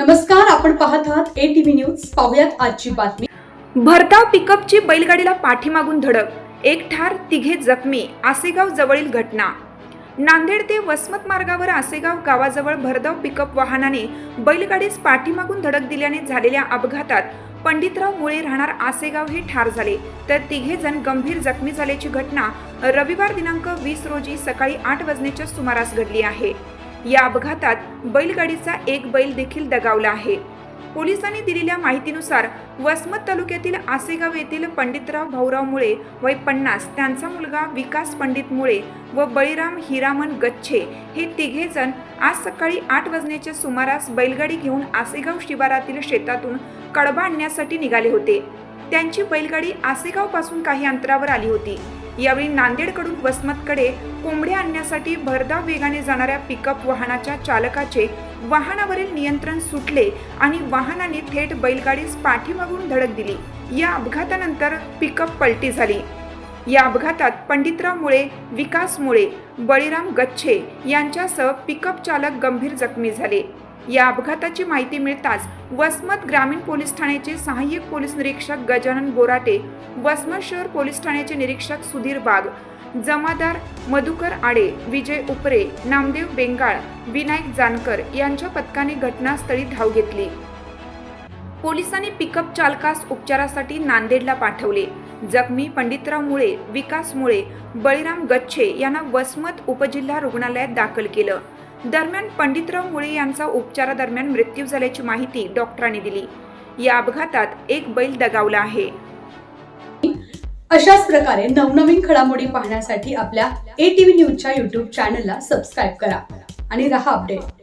नमस्कार आपण पाहत आहात ए टीव्ही न्यूज पाहुयात आजची बातमी. भरताव पिकअपची बैलगाडीला पाठीमागून धडक. एक ठार तिघे जखमी. आसेगाव जवळील घटना. नांदेड ते वसमत मार्गावर आसेगाव गावाजवळ भरधाव पिकअप वाहनाने बैलगाडीस पाठीमागून धडक दिल्याने झालेल्या अपघातात पंडितराव मुळे राहणार आसेगाव हे ठार झाले. तर तिघे जण गंभीर जखमी झाल्याची घटना रविवार दिनांक वीस रोजी सकाळी आठ वाजण्याच्या सुमारास घडली आहे. या अपघातात बैलगाडीचा एक बैल देखील दगावला आहे. पोलिसांनी दिलेल्या माहितीनुसार वसमत तालुक्यातील आसेगाव येथील पंडितराव भाऊराव मुळे वय पन्नास त्यांचा मुलगा विकास पंडित मुळे व बळीराम हिरामन गच्छे हे तिघे जण आज सकाळी आठ वाजण्याच्या सुमारास बैलगाडी घेऊन आसेगाव शिवारातील शेतातून कडबा आणण्यासाठी निघाले होते. त्यांची बैलगाडी आसेगावपासून काही अंतरावर आली होती. यावेळी नांदेडकडून वसमतकडे कोंबड्या आणण्यासाठी भरधाव वेगाने जाणाऱ्या पिकअप वाहनाच्या चालकाचे वाहनावरील नियंत्रण सुटले आणि वाहनाने थेट बैलगाडीस पाठीमागून धडक दिली. या अपघातानंतर पिकअप पलटी झाली. या अपघातात पंडितराव मुळे विकास मुळे बळीराम गच्छे यांच्यासह पिकअप चालक गंभीर जखमी झाले. या अपघाताची माहिती मिळताच वसमत ग्रामीण पोलीस ठाण्याचे सहाय्यक पोलीस निरीक्षक गजानन बोराटे वसमत शहर पोलीस ठाण्याचे निरीक्षक सुधीर वाघ जमादार मधुकर आडे विजय उपरे नामदेव बेंगाळ विनायक जानकर यांच्या पथकाने घटनास्थळी धाव घेतली. पोलिसांनी पिकअप चालकास उपचारासाठी नांदेडला पाठवले. जखमी पंडितराव मुळे विकास मुळे बळीराम गच्छे यांना वसमत उपजिल्हा रुग्णालयात दाखल केलं. दरम्यान पंडितराव मुळे यांचा उपचारादरम्यान मृत्यू झाल्याची माहिती डॉक्टरांनी दिली. या अपघातात एक बैल दगावला आहे. अशाच प्रकारे नवनवीन घडामोडी पाहण्यासाठी आपल्या ए टीव्ही न्यूजच्या युट्यूब चॅनलला सबस्क्राईब करा आणि रहा अपडेट